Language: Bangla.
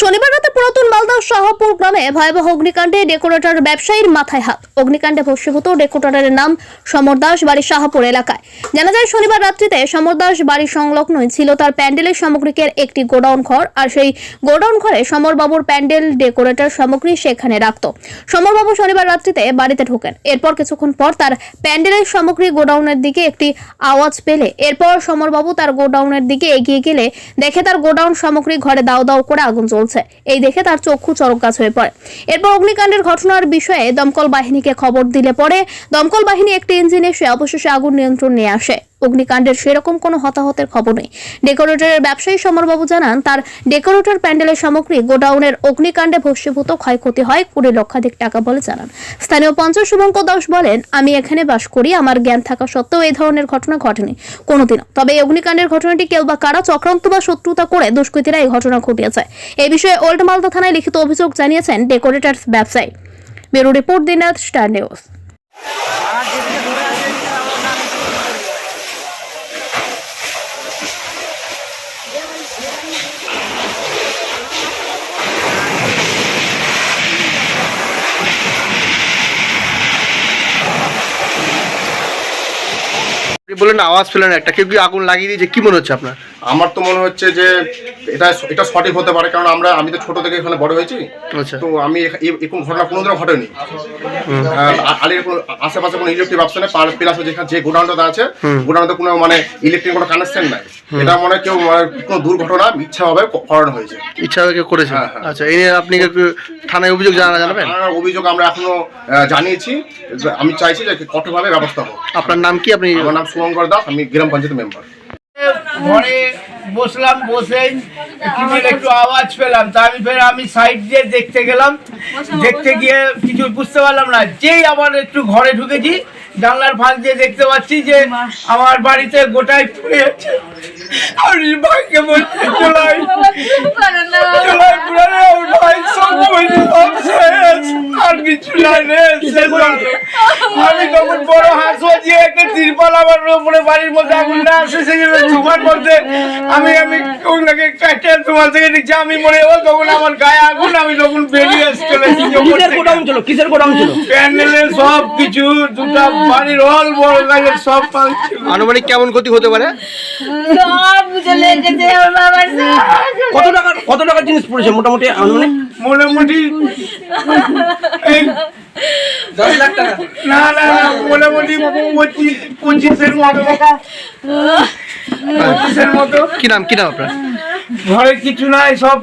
শনিবার রাতে পুরাতন মালদা শাহপুর গ্রামে ভয়াবহ অগ্নিকাণ্ডে ডেকোরেটর ব্যবসায়ীর মাথায় হাত। অগ্নিকাণ্ডে ভস্মীভূত ডেকোরেটরের নাম সমর দাস বাড়ি শাহপুর এলাকায়। জানা যায়, শনিবার রাত্রিতে সমর দাস বাড়ি সংলগ্নই ছিল তার প্যান্ডেলের সামগ্রিকের একটি গোডাউন ঘর আর সেই গোডাউন ঘরে সমরবাবুর প্যান্ডেল ডেকোরেটর সামগ্রী সেখানে রাখত। সমরবাবু শনিবার রাত্রিতে বাড়িতে ঢোকেন। এরপর কিছুক্ষণ পর তার প্যান্ডেলের সামগ্রী গোডাউনের দিকে একটি আওয়াজ পেলে। এরপর সমরবাবু তার গোডাউনের দিকে এগিয়ে গেলে দেখে তার গোডাউন সামগ্রী ঘরে দাও দাও করে আগুন জ্বলছে এই দেখে তার চক্ষু চরক গাছ হয়ে পড়ে। এরপর অগ্নিকাণ্ডের ঘটনার বিষয়ে দমকল বাহিনীকে খবর দিলে পরে দমকল বাহিনী একটি ইঞ্জিন এসে অবশেষে আগুন নিয়ন্ত্রণ নিয়ে আসে। অগ্নিকাণ্ডের সেরকম কোনো হতাহতের খবর নেই। ডেকোরেটরের ব্যবসায়ী সমরবাবু জানান, তার ডেকোরেটর প্যান্ডেলের সামগ্রী গোডাউনের অগ্নিকাণ্ডে ভস্মীভূত ক্ষয়ক্ষতি হয় কুড়ি লক্ষাধিক টাকা বলে জানান। স্থানীয় পঞ্চাশ শুভঙ্কর দাস বলেন, আমি এখানে বাস করি, আমার জ্ঞান থাকা সত্ত্বেও এই ধরনের ঘটনা ঘটেনি কোনোদিনও। তবে এই অগ্নিকাণ্ডের ঘটনাটি কেউ বা কারা চক্রান্ত বা শত্রুতা করে দুষ্কৃতীরা এই ঘটনা ঘটিয়েছে এই বিষয়ে ওল্ড মালদা থানায় লিখিত অভিযোগ জানিয়েছেন ডেকোরেটর ব্যবসায়ী। Bureau report দিনাথ star news. Thank you. বললেন আওয়াজ পেলেন একটা। কেউ কি আগুন লাগিয়ে দিয়েছে? কি মনে হচ্ছে আপনার? আমার তো মনে হচ্ছে যে এটা এটা সঠিক হতে পারে কারণ আমরা আমি তো ছোট থেকে এখানে বড় হয়েছি। আচ্ছা। তো আমি এরকম ঘটনা কোনোদিনও ঘটেনি। আর কোনো আশেপাশে কোনো ইলেকট্রিক নেই পার প্লাস যেখানে যে গোডাউনটা আছে গোডাউনটা কোনো মানে ইলেকট্রিক কোনো কানেকশন নাই। এটা মনে কেউ মানে কোনো দুর্ঘটনা ইচ্ছাভাবে করানো হয়েছে। ইচ্ছা হয়ে কেউ করেছে? হ্যাঁ, হ্যাঁ। আচ্ছা এই নিয়ে আপনি থানায় অভিযোগ জানা জানাবেন? অভিযোগ আমরা এখনও আহ, জানিয়েছি। আমি চাইছি যে কঠোরভাবে ব্যবস্থা হোক। আপনার নাম কি? আপনি আমার নাম শুভঙ্কর দাস আমি গ্রাম পঞ্চায়েত মেম্বার ঘরে বসলাম বসেই টিভির একটু আওয়াজ পেলাম। তা আমি ফের আমি সাইড দিয়ে দেখতে গেলাম। দেখতে গিয়ে কিছু বুঝতে পারলাম না। যেই আবার একটু ঘরে ঢুকেছি জানলার ফাঁক দিয়ে দেখতে পাচ্ছি যে আমার বাড়িতে গোটাই পুড়ে যাচ্ছে আমি ভাইকে বলছি চলাই চলাই পুরানো আমার ভাই সব বলছি সব শেষ আর কিছু নাই রে আমি তখন বড় হাসো যে একটা তিরপাল আমার উপরে বাড়ির মধ্যে আগুন না আসে সেখানে তোমার মধ্যে আমি আমি ওগুলোকে কাটে তোমার থেকে আমি মরে যাব তখন আমার গায়ে আগুন আমি তখন বেরিয়ে এসে চলেছি কিসের গোডাউন ছিল? কিসের গোডাউন ছিল? প্যান্ডেলের সব কিছু দুটা বাড়ির হল বড় গাছের সব ছিল। আনুমানিক কেমন ক্ষতি হতে পারে? সব চলে গেছে বাবার জিনিস পড়েছে মোটামুটি মানে মোটামুটি দশ লাখ টাকা। না না না মোটামুটি পঁচিশ পঁচিশের মতো। পঁচিশের মতো। কি নাম কি নাম আপনার? ঘরে কিছু নাই সব